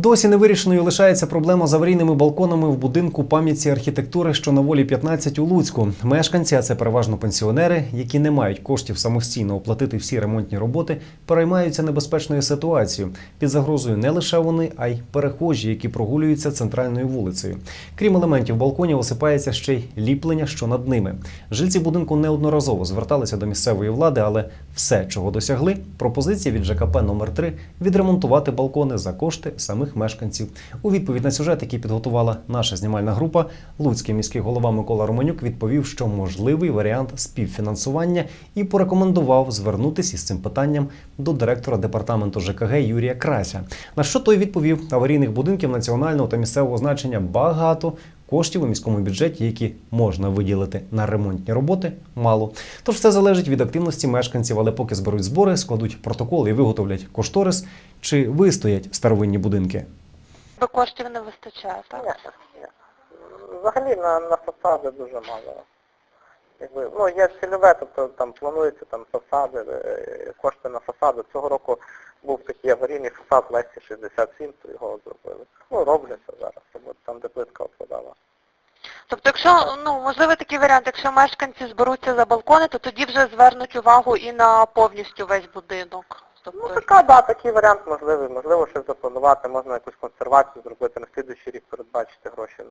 Досі невирішеною лишається проблема з аварійними балконами в будинку пам'ятці архітектури, що на волі 15 у Луцьку. Мешканці, а це переважно пенсіонери, які не мають коштів самостійно оплатити всі ремонтні роботи, переймаються небезпечною ситуацією. Під загрозою не лише вони, а й перехожі, які прогулюються центральною вулицею. Крім елементів балконів, осипається ще й ліплення, що над ними. Жильці будинку неодноразово зверталися до місцевої влади, але все, чого досягли, пропозиція від ЖКП номер 3 відремонтувати балкони за кошти самих мешканців. У відповідь на сюжет, який підготувала наша знімальна група, Луцький міський голова Микола Романюк відповів, що можливий варіант співфінансування і порекомендував звернутися із цим питанням до директора департаменту ЖКГ Юрія Крася. На що той відповів: аварійних будинків національного та місцевого значення багато. Коштів у міському бюджеті, які можна виділити на ремонтні роботи, мало. Тож все залежить від активності мешканців, але поки зберуть збори, складуть протокол і виготовлять кошторис, чи вистоять старовинні будинки. Бо коштів не вистачає, так? Ні, ні. Взагалі на, на фасади дуже мало. Якби, ну, є цільове, тобто там плануються там фасади, е, кошти на фасади. Цього року був такий аварійний фасад Лесі 67, то його зробили. Ну, робляться зараз, роботи, там де плитка опадала. Тобто, якщо, ну, можливо такий варіант, якщо мешканці зберуться за балкони, то тоді вже звернуть увагу і на повністю весь будинок. Ну, Тобто, така, да, такий варіант можливий. Можливо, щось запланувати, можна якусь консервацію зробити, на слідуючий рік передбачити гроші